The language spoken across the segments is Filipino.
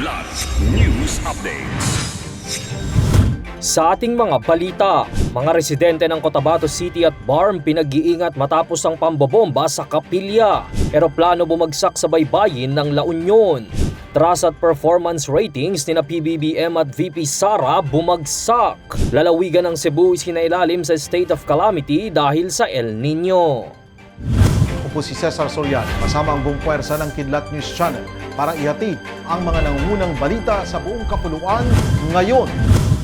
Kidlat News Updates. Sa ating mga balita, mga residente ng Cotabato City at Barm pinag-iingat matapos ang pambobomba sa kapilya. Eroplano bumagsak sa baybayin ng La Union. Trust at performance ratings ni na PBBM at VP Sara bumagsak. Lalawigan ng Cebu isinailalim sa state of calamity dahil sa El Nino. Ako po si Cesar Soriano, kasama ang buong puwersa ng Kidlat News Channel para ihatid ang mga nangungunang balita sa buong kapuluan ngayon.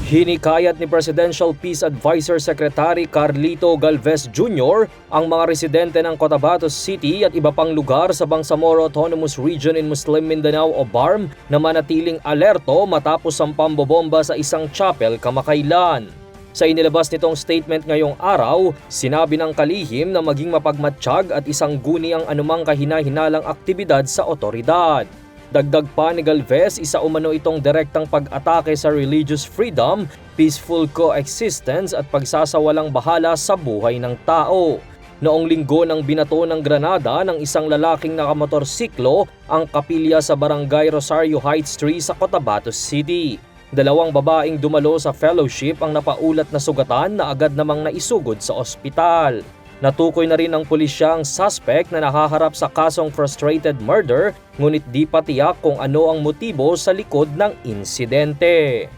Hinikayat ni Presidential Peace Advisor Secretary Carlito Galvez Jr. ang mga residente ng Cotabato City at iba pang lugar sa Bangsamoro Autonomous Region in Muslim Mindanao o BARM na manatiling alerto matapos ang pambobomba sa isang chapel kamakailan. Sa inilabas nitong statement ngayong araw, sinabi ng kalihim na maging mapagmatsyag at isang guni ang anumang kahina-hinalang aktibidad sa otoridad. Dagdag pa ni Galvez, isa umano itong direktang pag-atake sa religious freedom, peaceful coexistence at pagsasawalang bahala sa buhay ng tao. Noong linggo nang binato ng granada ng isang lalaking nakamotorsiklo ang kapilya sa barangay Rosario Heights 3 sa Cotabato City. Dalawang babaeng dumalo sa fellowship ang napaulat na sugatan na agad namang naisugod sa ospital. Natukoy na rin ng pulisya ang suspect na nakaharap sa kasong frustrated murder ngunit di pa tiyak kung ano ang motibo sa likod ng insidente.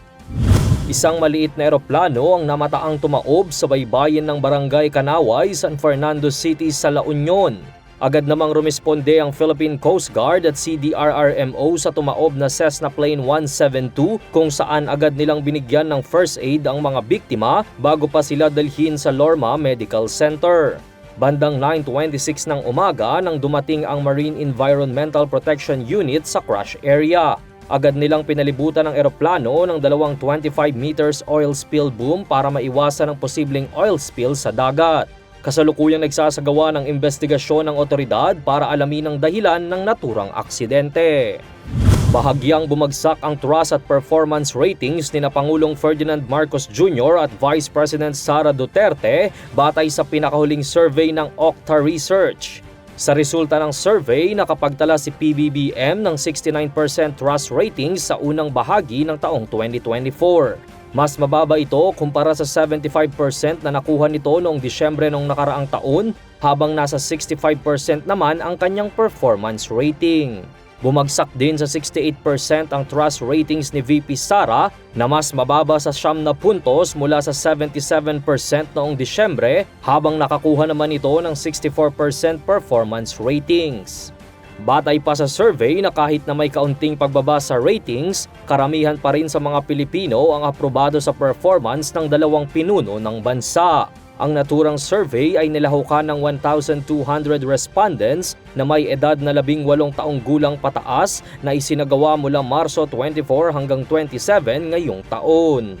Isang maliit na eroplano ang namataang tumaob sa baybayin ng barangay Kanaway, San Fernando City sa La Union. Agad namang rumisponde ang Philippine Coast Guard at CDRRMO sa tumaob na Cessna Plane 172 kung saan agad nilang binigyan ng first aid ang mga biktima bago pa sila dalhin sa Lorma Medical Center. Bandang 9.26 ng umaga nang dumating ang Marine Environmental Protection Unit sa crash area. Agad nilang pinalibutan ng eroplano ng dalawang 25 meters oil spill boom para maiwasan ang posibleng oil spill sa dagat. Kasalukuyang nagsasagawa ng investigasyon ng otoridad para alamin ang dahilan ng naturang aksidente. Bahagyang bumagsak ang trust at performance ratings ni na Pangulong Ferdinand Marcos Jr. at Vice President Sara Duterte batay sa pinakahuling survey ng Okta Research. Sa resulta ng survey, nakapagtala si PBBM ng 69% trust ratings sa unang bahagi ng taong 2024. Mas mababa ito kumpara sa 75% na nakuha nito noong Disyembre noong nakaraang taon habang nasa 65% naman ang kanyang performance rating. Bumagsak din sa 68% ang trust ratings ni VP Sara na mas mababa sa siyam na puntos mula sa 77% noong Disyembre habang nakakuha naman ito ng 64% performance ratings. Batay pa sa survey na kahit na may kaunting pagbaba sa ratings, karamihan pa rin sa mga Pilipino ang aprobado sa performance ng dalawang pinuno ng bansa. Ang naturang survey ay nilahukan ng 1,200 respondents na may edad na 18 taong gulang pataas na isinagawa mula Marso 24 hanggang 27 ngayong taon.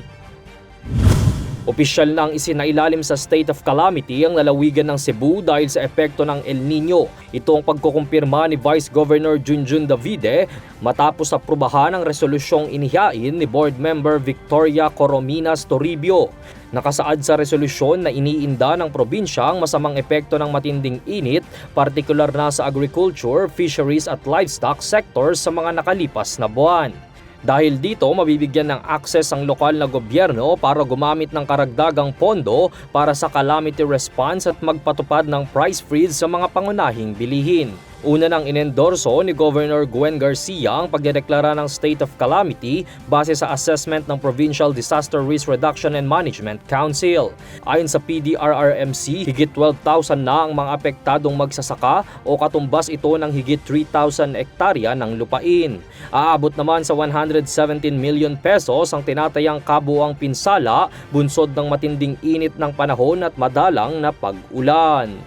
Opisyal nang isinailalim sa state of calamity ang lalawigan ng Cebu dahil sa epekto ng El Nino. Ito ang pagkukumpirma ni Vice Governor Junjun Davide matapos aprubahan ang resolusyong inihain ni Board Member Victoria Corominas Toribio. Nakasaad sa resolusyon na iniinda ng probinsya ang masamang epekto ng matinding init, partikular na sa agriculture, fisheries at livestock sectors sa mga nakalipas na buwan. Dahil dito, mabibigyan ng access ang lokal na gobyerno para gumamit ng karagdagang pondo para sa calamity response at magpatupad ng price freeze sa mga pangunahing bilihin. Una nang inendorso ni Governor Gwen Garcia ang pagdedeklara ng state of calamity base sa assessment ng Provincial Disaster Risk Reduction and Management Council. Ayon sa PDRRMC, higit 12,000 na ang mga apektadong magsasaka o katumbas ito ng higit 3,000 ektarya ng lupain. Aabot naman sa 117 million pesos ang tinatayang kabuang pinsala bunsod ng matinding init ng panahon at madalang na pag-ulan.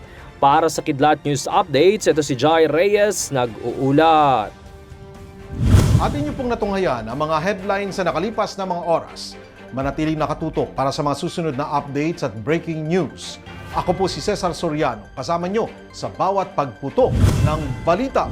Para sa Kidlat News Updates, ito si Jai Reyes, nag-uulat. Atin niyo pong natunghayan ang mga headlines sa nakalipas na mga oras. Manatiling nakatutok para sa mga susunod na updates at breaking news. Ako po si Cesar Soriano, kasama nyo sa bawat pagputok ng balita.